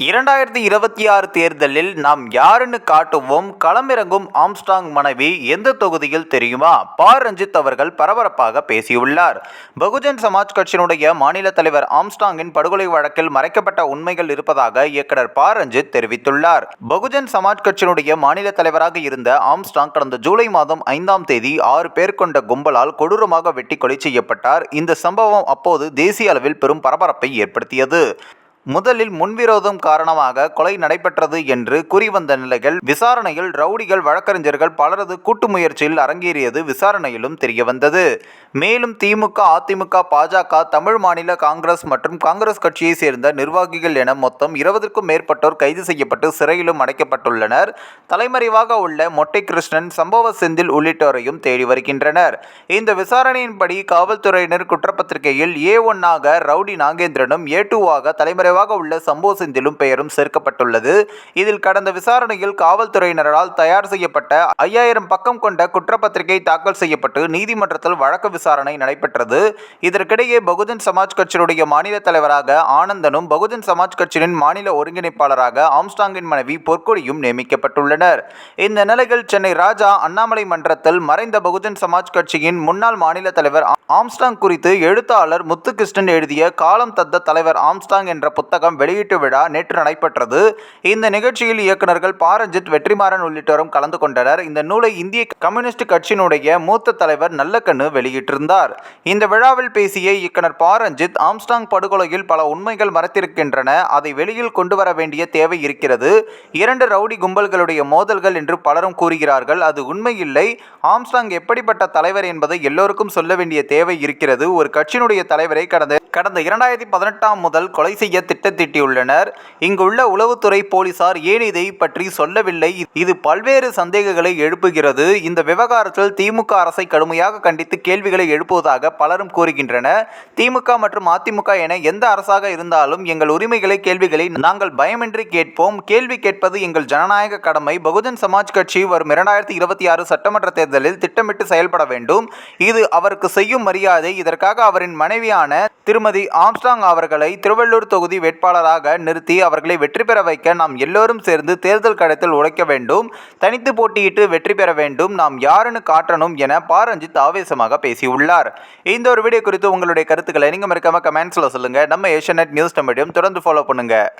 இரண்டாயிரத்தி இருபத்தி ஆறு தேர்தலில் நாம் யாருன்னு காட்டுவோம் களமிறங்கும் ஆம்ஸ்டாங் மனைவி எந்த தொகுதியில் தெரியுமா? ப. ரஞ்சித் அவர்கள் பரபரப்பாக பேசியுள்ளார். பகுஜன் சமாஜ் கட்சியினுடைய மாநில தலைவர் ஆம்ஸ்டாங்கின் படுகொலை வழக்கில் மறைக்கப்பட்ட உண்மைகள் இருப்பதாக இயக்குனர் ப. ரஞ்சித் தெரிவித்துள்ளார். பகுஜன் சமாஜ் கட்சியினுடைய மாநில தலைவராக இருந்த ஆம்ஸ்டாங் கடந்த ஜூலை மாதம் ஐந்தாம் தேதி ஆறு பேர் கொண்ட கும்பலால் கொடூரமாக வெட்டி கொலை செய்யப்பட்டார். இந்த சம்பவம் அப்போது தேசிய அளவில் பெரும் பரபரப்பை ஏற்படுத்தியது. முதலில் முன்விரோதம் காரணமாக கொலை நடைபெற்றது என்று கூறிவந்த நிலையில் விசாரணையில் ரவுடிகள் வழக்கறிஞர்கள் பலரது கூட்டு முயற்சியில் அரங்கேறியது விசாரணையிலும் தெரியவந்தது. மேலும் திமுக அதிமுக பாஜக தமிழ் மாநில காங்கிரஸ் மற்றும் காங்கிரஸ் கட்சியை சேர்ந்த நிர்வாகிகள் என மொத்தம் இருபதுக்கும் மேற்பட்டோர் கைது செய்யப்பட்டு சிறையிலும் அடைக்கப்பட்டுள்ளனர். தலைமறைவாக உள்ள மொட்டை கிருஷ்ணன் சம்பவ செந்தில் உள்ளிட்டோரையும் தேடி வருகின்றனர். இந்த விசாரணையின்படி காவல்துறையினர் குற்றப்பத்திரிகையில் ஏ ஒன்னாக ரவுடி நாகேந்திரனும் ஏ டூவாக தலைமறை குறைவாக உள்ள சம்போ செந்திலும் பெயரும் சேர்க்கப்பட்டுள்ளது. இதில் கடந்த விசாரணையில் காவல்துறையினரால் தயார் செய்யப்பட்ட ஐயாயிரம் பக்கம் கொண்ட குற்றப்பத்திரிகை தாக்கல் செய்யப்பட்டு நீதிமன்றத்தில் வழக்கு விசாரணை நடைபெற்றது. இதற்கிடையே பகுஜன் சமாஜ் கட்சியினுடைய மாநில தலைவராக ஆனந்தனும் பகுஜன் சமாஜ் கட்சியின் மாநில ஒருங்கிணைப்பாளராக ஆம்ஸ்டாங்கின் மனைவி பொற்கொடியும் நியமிக்கப்பட்டுள்ளனர். இந்த நிலையில் சென்னை ராஜா அண்ணாமலை மன்றத்தில் மறைந்த பகுஜன் சமாஜ் கட்சியின் முன்னாள் மாநில தலைவர் ஆம்ஸ்டாங் குறித்து எழுத்தாளர் முத்துகிருஷ்ணன் எழுதிய காலம் தத்த தலைவர் ஆம்ஸ்டாங் என்ற புத்தகம் வெளியீட்டு விழா நேற்று நடைபெற்றது. இந்த நிகழ்ச்சியில் இயக்குநர்கள் பாரஞ்சித் வெற்றிமாறன் உள்ளிட்டோரும் கலந்து கொண்டனர். இந்த நூலை இந்திய கம்யூனிஸ்ட் கட்சியினுடைய மூத்த தலைவர் நல்லக்கண்ணு வெளியிட்டிருந்தார். இந்த விழாவில் பேசிய இயக்குனர் பாரஞ்சித் ஆம்ஸ்டாங் படுகொலையில் பல உண்மைகள் மறைத்திருக்கின்றன. அதை வெளியில் கொண்டு வர வேண்டிய தேவை இருக்கிறது. இரண்டு ரவுடி கும்பல்களுடைய மோதல்கள் என்று பலரும் கூறுகிறார்கள். அது உண்மையில்லை. ஆம்ஸ்டாங் எப்படிப்பட்ட தலைவர் என்பதை எல்லோருக்கும் சொல்ல வேண்டிய தேவை இருக்கிறது. ஒரு கட்சியினுடைய தலைவரை கடந்த கடந்த இரண்டாயிரத்தி பதினெட்டாம் முதல் கொலை செய்ய திட்டத்திட்டியுள்ளனர். இங்குள்ள உளவுத்துறை போலீசார் ஏன் இதை பற்றி சொல்லவில்லை? இது பல்வேறு சந்தேகங்களை எழுப்புகிறது. இந்த விவகாரத்தில் திமுக அரசை கடுமையாக கண்டித்து கேள்விகளை எழுப்புவதாக பலரும் கூறுகின்றன திமுக மற்றும் அதிமுக என எந்த அரசாக இருந்தாலும் எங்கள் உரிமைகளை கேள்விகளை நாங்கள் பயமின்றி கேட்போம். கேள்வி கேட்பது எங்கள் ஜனநாயக கடமை. பகுஜன் சமாஜ் கட்சி வரும் இரண்டாயிரத்தி இருபத்தி ஆறு சட்டமன்ற தேர்தலில் திட்டமிட்டு செயல்பட வேண்டும். இது அவருக்கு செய்யும் மரியாதை. இதற்காக அவரின் மனைவியான திருமதி ஆம்ஸ்டாங் அவர்களை திருவள்ளூர் தொகுதி வேட்பாளராக நிறுத்தி அவர்களை வெற்றி பெற வைக்க நாம் எல்லோரும் சேர்ந்து தேர்தல் களத்தில் உழைக்க வேண்டும். தனித்து போட்டியிட்டு வெற்றி பெற வேண்டும். நாம் யாருன்னு காட்டணும் என பாரஞ்சித் ஆவேசமாக பேசியுள்ளார். இந்த ஒரு வீடியோ குறித்து உங்களுடைய கருத்துக்களை நீங்கள் மறக்காம கமெண்ட்ஸில் சொல்லுங்கள் நம்ம ஏஷியநெட் நியூஸ் தமிழையும் தொடர்ந்து ஃபாலோ பண்ணுங்கள்